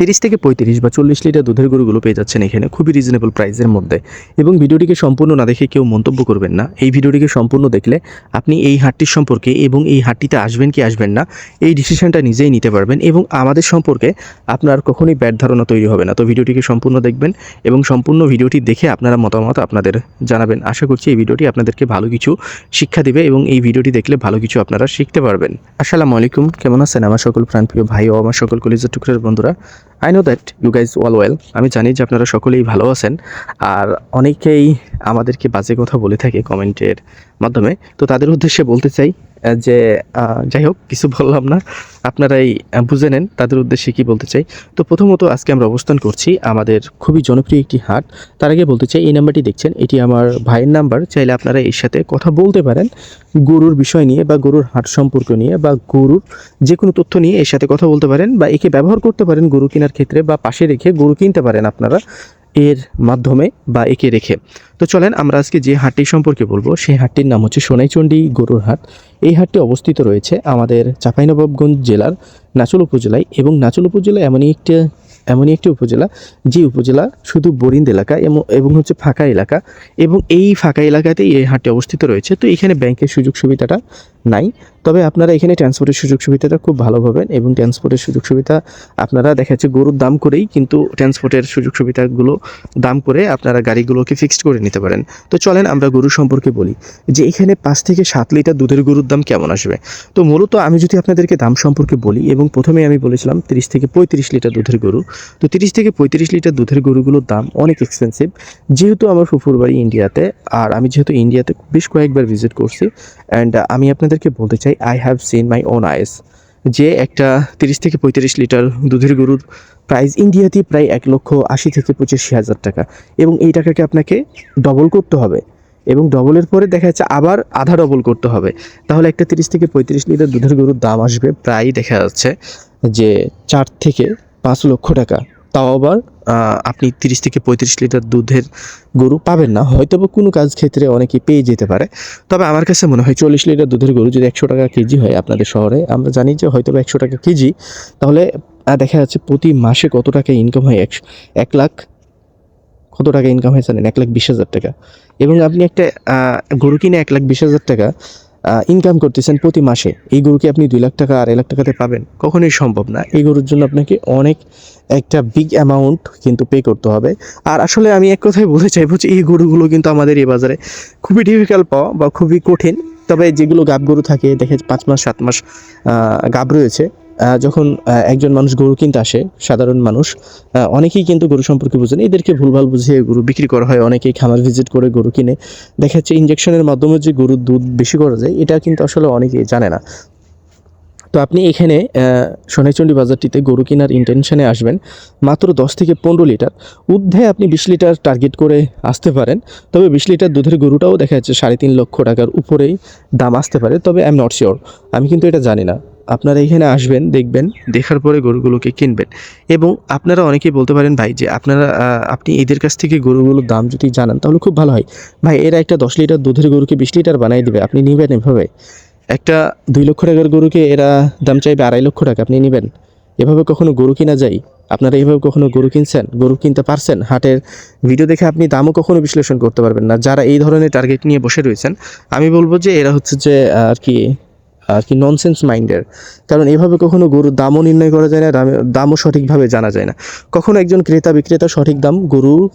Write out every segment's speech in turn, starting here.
তিরিশ থেকে পঁয়ত্রিশ বা চল্লিশ লিটার দুধের গরুগুলো পেয়ে যাচ্ছেন এখানে খুবই রিজনেবল প্রাইসের মধ্যে। এবং ভিডিওটিকে সম্পূর্ণ না দেখে কেউ মন্তব্য করবেন না। এই ভিডিওটিকে সম্পূর্ণ দেখলে আপনি এই হাটটির সম্পর্কে এবং এই হাটটিতে আসবেন কি আসবেন না, এই ডিসিশনটা নিজেই নিতে পারবেন এবং আমাদের সম্পর্কে আপনার কখনোই ব্যাড ধারণা তৈরি হবে না। তো ভিডিওটিকে সম্পূর্ণ দেখবেন এবং সম্পূর্ণ ভিডিওটি দেখে আপনারা মতামত আপনাদের জানাবেন। আশা করছি এই ভিডিওটি আপনাদেরকে ভালো কিছু শিক্ষা দিবে এবং এই ভিডিওটি দেখলে ভালো কিছু আপনারা শিখতে পারবেন। আসসালামু আলাইকুম। কেমন আছেন আমার সকল প্রাণপ্রিয় ভাই ও আমার সকল কলেজের টুকরের বন্ধুরা? I know that you guys well well আমি জানি যে আপনারা সকলেই ভালো আছেন। আর অনেকেই আমাদেরকে বাজে কথা বলে থাকে কমেন্টের মাধ্যমে। তো তাদের উদ্দেশ্যে বলতে চাই যে যাই হোক, কিছু বললাম না। আপনারাই বুঝে নেন তাদের উদ্দেশ্যে কি বলতে চাই। তো প্রথমত আজকে আমরা অবস্থান করছি আমাদের খুবই জনপ্রিয় একটি হাট। তার আগে বলতে চাই, এই নাম্বারটি দেখছেন, এটি আমার ভাইয়ের নাম্বার। চাইলে আপনারা এর সাথে কথা বলতে পারেন গরুর বিষয় নিয়ে বা গরুর হাট সম্পর্ক নিয়ে বা গরুর যে কোনো তথ্য নিয়ে এর সাথে কথা বলতে পারেন বা একে ব্যবহার করতে পারেন গরু কেনার ক্ষেত্রে বা পাশে রেখে গরু কিনতে পারেন আপনারা। এর মাধ্যমে বা একে রেখে। তো চলেন আমরা আজকে যে হাটটি সম্পর্কে বলব, সেই হাটটির নাম হচ্ছে সোনাইচন্ডী গরুর হাট। এই হাটটি অবস্থিত রয়েছে আমাদের চাঁপাইনবাবগঞ্জ জেলার নাচল উপজেলায় এবং নাচল উপজেলায় এমনই একটা এমনই একটি উপজেলা, যে উপজেলা শুধু বরিন্দ এলাকা এবং হচ্ছে ফাঁকা এলাকা, এবং এই ফাঁকা এলাকাতেই এই হাটটি অবস্থিত রয়েছে। তো এখানে ব্যাংকের সুযোগ সুবিধাটা নাই। তবে আপনারা এখানে ট্রান্সপোর্টের সুযোগ সুবিধাটা খুব ভালো পাবেন, এবং ট্রান্সপোর্টের সুযোগ সুবিধা আপনারা দেখা যাচ্ছে গরুর দাম করেই, কিন্তু ট্রান্সপোর্টের সুযোগ সুবিধাগুলো দাম করে আপনারা গাড়িগুলোকে ফিক্সড করে নিতে পারেন। তো চলেন আমরা গরু সম্পর্কে বলি, যে এখানে পাঁচ থেকে সাত লিটার দুধের গরুর দাম কেমন আসবে? তো মূলত আমি যদি আপনাদেরকে দাম সম্পর্কে বলি, এবং প্রথমে আমি বলেছিলাম তিরিশ থেকে পঁয়ত্রিশ লিটার দুধের গরু তো তিরিশ থেকে পঁয়ত্রিশ লিটার দুধের গরুগুলোর দাম অনেক এক্সপেন্সিভ যেহেতু আমার ফুফুর বাড়ি ইন্ডিয়াতে, আর আমি যেহেতু ইন্ডিয়াতে বেশ কয়েকবার ভিজিট করছি অ্যান্ড আমি আপনাদেরকে বলতে চাই I have seen my own eyes যে একটা তিরিশ থেকে পঁয়ত্রিশ লিটার দুধের গরুর প্রাইস ইন্ডিয়াতে প্রায় এক লক্ষ আশি থেকে পঁচাশি হাজার টাকা। এবং এই টাকাকে আপনাকে ডবল করতে হবে। এবং ডবলের পরে দেখা যাচ্ছে আবার আধা ডবল করতে হবে। তাহলে একটা তিরিশ থেকে পঁয়ত্রিশ লিটার দুধের গরুর দাম আসবে প্রায় দেখা যাচ্ছে যে চার থেকে পাঁচ লক্ষ টাকা। তাও আবার আপনি তিরিশ থেকে পঁয়ত্রিশ লিটার দুধের গরু পাবেন না। হয়তো বা কোনো কাজ ক্ষেত্রে অনেকে পেয়ে যেতে পারে। তবে আমার কাছে মনে হয় চল্লিশ লিটার দুধের গরু যদি একশো টাকা কেজি হয় আপনাদের শহরে, আমরা জানি যে হয়তো বা একশো টাকা কেজি, তাহলে দেখা যাচ্ছে প্রতি মাসে কত টাকা ইনকাম হয়? একশো, এক লাখ, কত টাকা ইনকাম হয় জানেন? এক লাখ বিশ হাজার টাকা। এবং আপনি একটা গরু কিনে এক লাখ বিশ হাজার টাকা ইনকাম করতেছেন প্রতি মাসে। এই গরুকে আপনি দুই লাখ টাকা আড়াই লাখ টাকাতে পাবেন? কখনোই সম্ভব না। এই গরুর জন্য আপনাকে অনেক একটা বিগ অ্যামাউন্ট কিন্তু পে করতে হবে। আর আসলে আমি এক কথাই বলতে চাইব যে এই গরুগুলো কিন্তু আমাদের এই বাজারে খুবই ডিফিকাল্ট পাওয়া বা খুবই কঠিন। তবে যেগুলো গাব গরু থাকে, দেখে পাঁচ মাস, সাত মাস গাব রয়েছে যখন একজন মানুষ গরু কিনতে আসে, সাধারণ মানুষ অনেকেই কিন্তু গরু সম্পর্কে বুঝেন এদেরকে ভুলভাল বুঝিয়ে গরু বিক্রি করা হয়, অনেকেই খামার ভিজিট করে গরু কিনে। দেখা যাচ্ছে ইঞ্জেকশনের মাধ্যমে যে গরুর দুধ বেশি করা যায়, এটা কিন্তু আসলে অনেকেই জানে না। তো আপনি এখানে সোনাইচন্ডী বাজারটিতে গরু কেনার ইন্টেনশনে আসবেন, মাত্র দশ থেকে পনেরো লিটার। ঊর্ধ্বে আপনি বিশ লিটার টার্গেট করে আসতে পারেন, তবে বিশ লিটার দুধের গরুটাও দেখা যাচ্ছে সাড়ে তিন লক্ষ টাকার উপরেই দাম আসতে পারে, তবে আই এম নট শিওর আমি কিন্তু এটা জানি না। আপনারা এখানে আসবেন, দেখবেন, দেখার পরে গরুগুলোকে কিনবেন। এবং আপনারা অনেকেই বলতে পারেন, ভাই, যে আপনারা আপনি এদের কাছ থেকে গরুগুলোর দাম যদি জানান, তাহলে খুব ভালো হয়। ভাই, এরা একটা দশ লিটার দুধের গরুকে বিশ লিটার বানিয়ে দেবে, আপনি নেবেন এভাবে। একটা দুই লক্ষ টাকার গরুকে এরা দাম চাইবে আড়াই লক্ষ টাকা, আপনি নেবেন। এভাবে কখনো গরু কিনা যায়? আপনারা এভাবে কখনো গরু কিনছেন? গরু কিনতে পারছেন? হাটের ভিডিও দেখে আপনি দামও কখনো বিশ্লেষণ করতে পারবেন না। যারা এই ধরনের টার্গেট নিয়ে বসে রয়েছেন, আমি বলব যে এরা হচ্ছে যে আর কি আর কি ননসেন্স মাইন্ডের কারণ এভাবে কখনো গরুর দামও নির্ণয় করা যায় না, দামে- দামও সঠিকভাবে জানা যায় না। কখনো একজন ক্রেতা বিক্রেতা সঠিক দাম গরু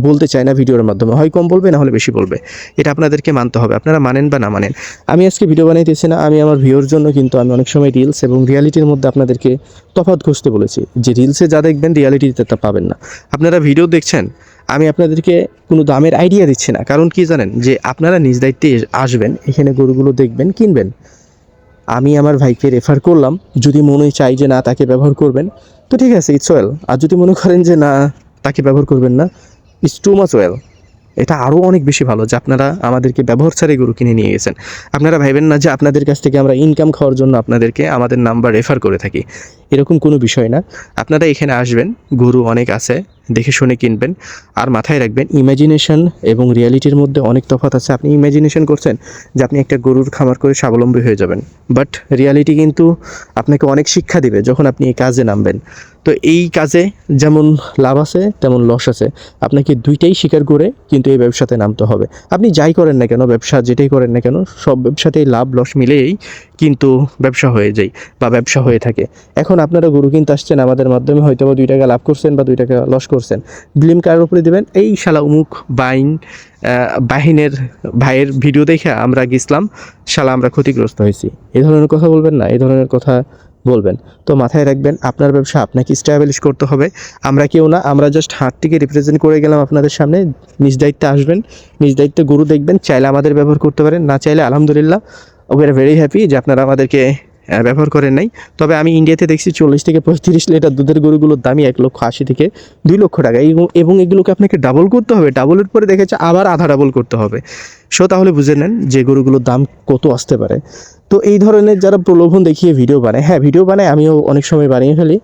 বলতে চায় না ভিডিওর মাধ্যমে। হয় কম বলবে, না হলে বেশি বলবে। এটা আপনাদেরকে মানতে হবে, আপনারা মানেন বা না মানেন। আমি আজকে ভিডিও বানাইতেছি না, আমি আমার ভিউর জন্য কিন্তু আমি অনেক সময় রিলস এবং রিয়ালিটির মধ্যে আপনাদেরকে তফাৎ খুঁজতে বলেছি। যে রিলসে যা দেখবেন রিয়ালিটিতে তা পাবেন না। আপনারা ভিডিও দেখছেন, আমি আপনাদেরকে কোনো দামের আইডিয়া দিচ্ছি না। কারণ কি জানেন? যে আপনারা নিজ দায়িত্বে আসবেন, এখানে গরুগুলো দেখবেন, কিনবেন। আমি আমার ভাইকে রেফার করলাম, যদি মনে চাই যে না, তাকে ব্যবহার করবেন। তো ঠিক আছে ইটস ওয়েল আর যদি মনে করেন যে না, তাকে ব্যবহার করবেন না ইটস টু মাচ ওয়েল এটা আরও অনেক বেশি ভালো যে আপনারা আমাদেরকে ব্যবহার ছাড়াই গরু কিনে নিয়ে গেছেন। আপনারা ভাবেন না যে আপনাদের কাছ থেকে আমরা ইনকাম খাওয়ার জন্য আপনাদেরকে আমাদের নাম্বার রেফার করে থাকি। এরকম কোনো বিষয় না। আপনারা এখানে আসবেন, গরু অনেক আছে, দেখে শুনে কিনবেন, আর মাথায় রাখবেন ইমাজিনেশন এবং রিয়ালিটির মধ্যে অনেক তফাৎ আছে। আপনি ইমাজিনেশন করছেন যে আপনি একটা গরুর খামার করে স্বাবলম্বী হয়ে যাবেন। বাট রিয়ালিটি কিন্তু আপনাকে অনেক শিক্ষা দিবে যখন আপনি এই কাজে নামবেন। তো এই কাজে যেমন লাভ আছে, তেমন লস আছে। আপনাকে দুইটাই স্বীকার করে কিন্তু এই ব্যবসাতে নামতে হবে। আপনি যাই করেন না কেন, ব্যবসা যেটাই করেন না কেন, সব ব্যবসাতেই লাভ লস মিলেই কিন্তু ব্যবসা হয়ে যায় বা ব্যবসা হয়ে থাকে। এখন আপনারা গরু কিনতে আসছেন, আমাদের মাধ্যমে হয়তো বা দুই টাকা লাভ করছেন বা দুই টাকা লস করছেন। ব্লিম কার উপরে দেবেন, এই শালা উমুক বাইন বাহিনের ভাইয়ের ভিডিও দেখে আমরা গেছিলাম, শালা আমরা ক্ষতিগ্রস্ত হয়েছি। এই ধরনের কথা বলবেন না, এই ধরনের কথা বলবেন। তো মাথায় রাখবেন, আপনার ব্যবসা আপনাকে স্ট্যাবলিশ করতে হবে। আমরা কেউ না, আমরা জাস্ট হাতটিকে রিপ্রেজেন্ট করে গেলাম আপনাদের সামনে। নিজ দায়িত্বে আসবেন, নিজ দায়িত্বে গুরু দেখবেন, চাইলে আমাদের ব্যবহার করতে পারেন, না চাইলে আলহামদুলিল্লাহ ওকে ভেরি হ্যাপি যে আপনারা আমাদেরকে ব্যবহার করেন নাই। তবে আমি ইন্ডিয়াতে দেখছি চল্লিশ থেকে পঁয়ত্রিশ লিটার দুধের গরুগুলোর দামই এক লক্ষ আশি থেকে দুই লক্ষ টাকা। এবং এগুলোকে আপনাকে ডাবল করতে হবে। ডাবলের পরে দেখেছে আবার আধা ডাবল করতে হবে। সো তাহলে বুঝে নেন যে গরুগুলোর দাম কত আসতে পারে। তো এই ধরনের যারা প্রলোভন দেখিয়ে ভিডিও বানায় হ্যাঁ ভিডিও বানায়, আমিও অনেক সময় বানিয়ে ফেলি।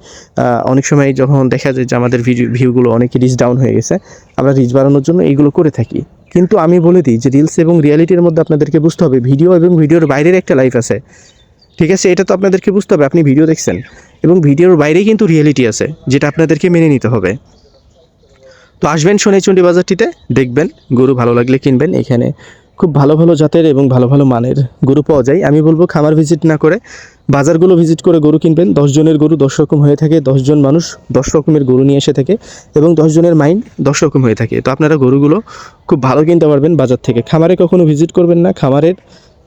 অনেক সময় যখন দেখা যায় যে আমাদের ভিডিও ভিউগুলো অনেক রিচ ডাউন হয়ে গেছে, আমরা রিচ বাড়ানোর জন্য এইগুলো করে থাকি। কিন্তু আমি বলে দিই যে রিলস এবং রিয়ালিটির মধ্যে আপনাদেরকে বুঝতে হবে ভিডিও এবং ভিডিওর বাইরের একটা লাইফ আছে। ঠিক আছে? এটা তো আপনাদেরকে বুঝতে হবে, আপনি ভিডিও দেখছেন। এবং ভিডিওর বাইরেই কিন্তু রিয়েলিটি আছে, যেটা আপনাদেরকে মেনে নিতে হবে। তো আসবেন সোনাইচন্ডী বাজারটিতে, দেখবেন, গরু ভালো লাগলে কিনবেন। এখানে খুব ভালো ভালো জাতের এবং ভালো ভালো মানের গরু পাওয়া যায়। আমি বলব, খামার ভিজিট না করে বাজারগুলো ভিজিট করে গরু কিনবেন। জনের গরু দশ রকম হয়ে থাকে দশজন মানুষ দশ রকমের গরু নিয়ে এসে থাকে এবং জনের মাইন্ড দশ রকম হয়ে থাকে। তো আপনারা গরুগুলো খুব ভালো কিনতে পারবেন বাজার থেকে। খামারে কখনো ভিজিট করবেন না। খামারের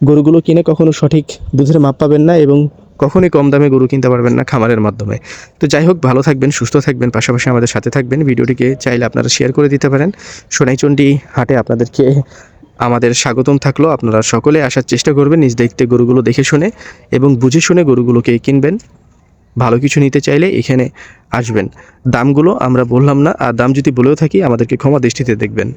গরুগুলো কিনে কখনো সঠিক দুধের মাপ পাবেন না এবং কখনোই কম দামে গরু কিনতে পারবেন না খামারের মাধ্যমে। তো যাই হোক, ভালো থাকবেন, সুস্থ থাকবেন, পাশাপাশি আমাদের সাথে থাকবেন। ভিডিওটিকে চাইলে আপনারা শেয়ার করে দিতে পারেন। সোনাইচন্ডী হাটে আপনাদেরকে আমাদের স্বাগতম থাকল। আপনারা সকলে আসার চেষ্টা করবেন নিজ দেখতে গরুগুলো দেখে শুনে এবং বুঝে শুনে গরুগুলোকে কিনবেন। ভালো কিছু নিতে চাইলে এখানে আসবেন। দামগুলো আমরা বললাম না, আর দাম যদি বলেও থাকি, আমাদেরকে ক্ষমা দৃষ্টিতে দেখবেন।